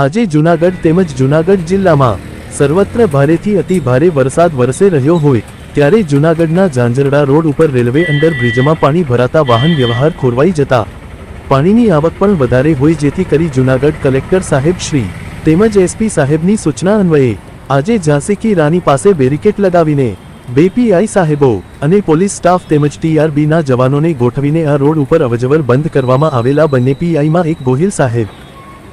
આજે જૂનાગઢ તેમજ જૂનાગઢ જિલ્લામાં સર્વત્ર ભારેથી અતિ ભારે વરસાદ વરસે રહ્યો હોય, ત્યારે જૂનાગઢના ઝાંઝરડા રોડ ઉપર રેલવે અંડર બ્રિજમાં પાણી ભરાતા વાહન વ્યવહાર ખોરવાઈ જતા પાણીની આવક પણ વધારે હોય જેથી કરી જૂનાગઢ કલેક્ટર સાહેબ શ્રી તેમજ એસપી સાહેબની સૂચના અન્વયે આજે ઝાંસી કી રાની પાસે બેરિકેટ લગાવીને બે પીઆઈ સાહેબો અને પોલીસ સ્ટાફ તેમજ ટીઆરબીના જવાનોને ગોઠવીને આ રોડ ઉપર અવજવર બંધ કરવામાં આવેલા બંને પીઆઈમાં એક ગોહિલ સાહેબ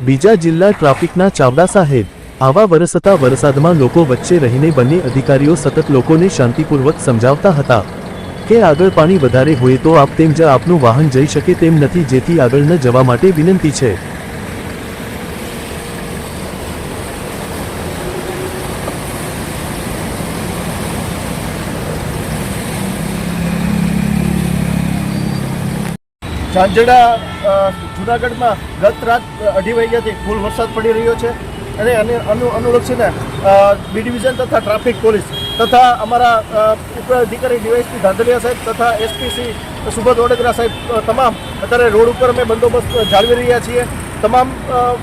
બીજા જિલ્લા ટ્રાફિકના ચાવડા સાહેબ, આવા વરસતા વરસાદમાં લોકો વચ્ચે રહીને બંને અધિકારીઓ સતત લોકોને શાંતિપૂર્વક સમજાવતા હતા. કે આગળ પાણી વધારે હોય તો આપ તેમ જ આપનું વાહન જઈ શકે તેમ નથી, જેથી આગળ ન જવા માટે વિનંતી છે. ઝાંઝડા જુનાગઢમાં ગત રાત અઢી વાગ્યાથી ફૂલ વરસાદ પડી રહ્યો છે અને અનુ, અનુલક્ષીને બી ડિવિઝન તથા ટ્રાફિક પોલીસ તથા અમારા અધિકારી ડીવાયસપી ધાંધલિયા સાહેબ તથા એસપીસી સુબોધ વડોદરા સાહેબ તમામ અત્યારે રોડ ઉપર અમે બંદોબસ્ત જાળવી રહ્યા છીએ. તમામ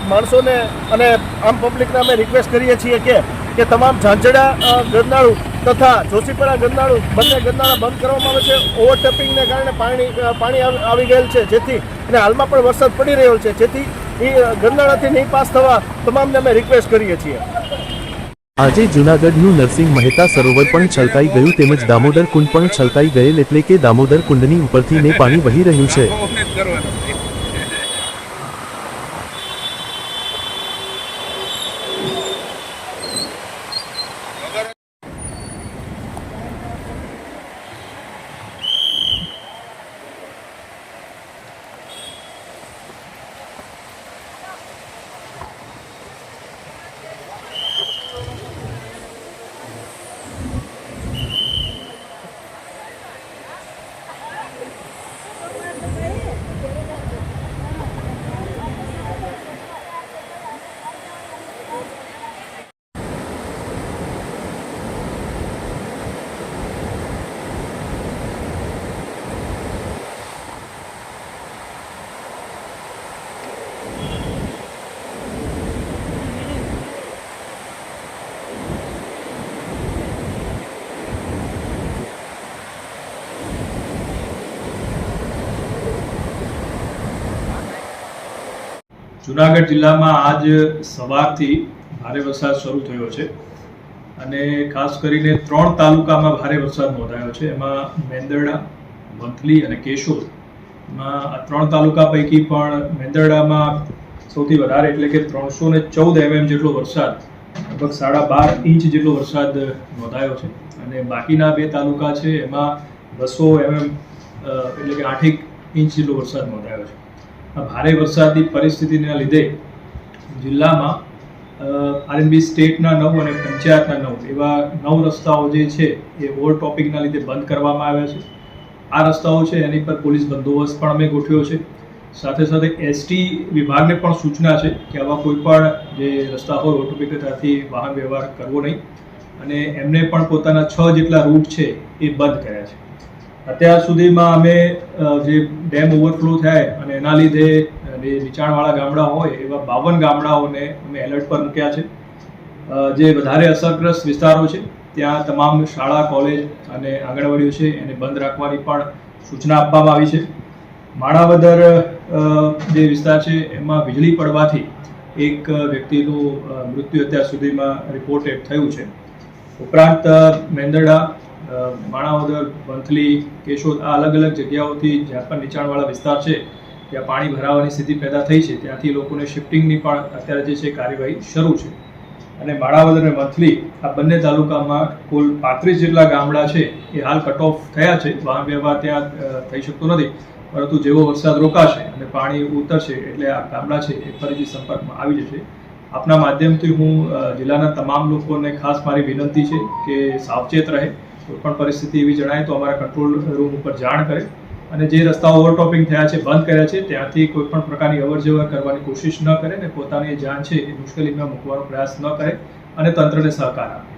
માણસોને અને આમ પબ્લિકને અમે રિક્વેસ્ટ કરીએ છીએ કે કે તમામ ઝાંઝડા ગરનાળું તથા જોશીપરા ગરનાળું બંને ગરનાળા બંધ કરવામાં આવે છે. ઓવરટેપિંગને કારણે પાણી પાણી આવી ગયેલ છે. જેથી, અને હાલમાં પણ વરસાદ પડી રહ્યો છે. જેથી એ ગરનાળાથી નહીં પાસ થવા તમામને અમે રિક્વેસ્ટ કરીએ છીએ. આજે જૂનાગઢનું નરસિંહ મહેતા સરોવર પણ છલકાઈ ગયું તેમજ દામોદર કુંડ પણ છલકાઈ ગયેલ એટલે કે દામોદર કુંડની ઉપરથી ને પાણી વહી રહ્યું છે. જુનાગઢ જિલ્લામાં આજ સવારથી ભારે વરસાદ શરૂ થયો છે. અને ખાસ કરીને ત્રણ તાલુકામાં ભારે વરસાદ નોંધાયો છે. એમાં મેંદરડા વંથલી અને કેશોદ. માં આ ત્રણ તાલુકા પૈકી પણ મેંદરડામાં સૌથી વધારે એટલે કે ત્રણસો ને ચૌદ એમએમ જેટલો વરસાદ, લગભગ સાડા બાર ઇંચ જેટલો વરસાદ નોંધાયો છે. અને બાકીના બે તાલુકા છે, એમાં બસો એમએમ એટલે કે આઠેક ઇંચ જેટલો વરસાદ નોંધાયો છે. ભારે વરસાદની પરિસ્થિતિના લીધે જિલ્લામાં આરએનબી સ્ટેટના નવ અને પંચાયતના નવ એવા નવ રસ્તાઓ જે છે એ ઓવરટોપિંગના લીધે બંધ કરવામાં આવ્યા છે. આ રસ્તાઓ છે એની પર પોલીસ બંદોબસ્ત પણ અમે ગોઠવ્યો છે. સાથે સાથે એસટી વિભાગને પણ સૂચના છે કે આવા કોઈ પણ જે રસ્તા હોય ઓટોપિક ત્યાંથી વાહન વ્યવહાર કરવો નહીં. અને એમને પણ પોતાના છ જેટલા રૂટ છે એ બંધ કર્યા છે. અત્યાર સુધીમાં અમે જે ડેમ ઓવરફ્લો થાય અને એના લીધે જે નીચાણવાળા ગામડા હોય એવા બાવન ગામડાઓને અમે એલર્ટ પર મૂક્યા છે. જે વધારે અસરગ્રસ્ત વિસ્તારો છે, ત્યાં તમામ શાળા, કોલેજ અને આંગણવાડીઓ છે, એને બંધ રાખવાની પણ સૂચના આપવામાં આવી છે. માણાવદર જે વિસ્તાર છે, એમાં વીજળી પડવાથી એક વ્યક્તિનું મૃત્યુ અત્યાર સુધીમાં રિપોર્ટેડ થયું છે. ઉપરાંત મેંદરડા માણાવદર વંથલી કેશોદ આ અલગ અલગ જગ્યાઓથી જ્યાં પણ નીચાણવાળા વિસ્તાર છે, ત્યાં પાણી ભરાવાની સ્થિતિ પેદા થઈ છે, ત્યાંથી લોકોને શિફ્ટિંગની પણ અત્યારે જે છે કાર્યવાહી શરૂ છે. અને માણાવદર અને વંથલી આ બંને તાલુકામાં કુલ પાંત્રીસ જેટલા ગામડા છે, એ હાલ કટ ઓફ થયા છે. વાહન વ્યવહાર ત્યાં થઈ શકતો નથી, પરંતુ જેવો વરસાદ રોકાશે અને પાણી ઉતરશે એટલે આ ગામડા છે એ ફરીથી સંપર્કમાં આવી જશે. આપના માધ્યમથી હું જિલ્લાના તમામ લોકોને ખાસ મારી વિનંતી છે કે સાવચેત રહે. કોઈ પણ પરિસ્થિતિ એવી જણાય તો અમારા કંટ્રોલ રૂમ ઉપર જાણ કરે અને જે રસ્તાઓ ઓવરટોપિંગ થયા છે બંધ કર્યા છે ત્યાંથી કોઈ પણ પ્રકારની અવરજવર કરવાની કોશિશ ન કરે અને પોતાની જાન છે એ મુશ્કેલીમાં મૂકવાનો પ્રયાસ ન કરે અને તંત્રને સહકાર આપે.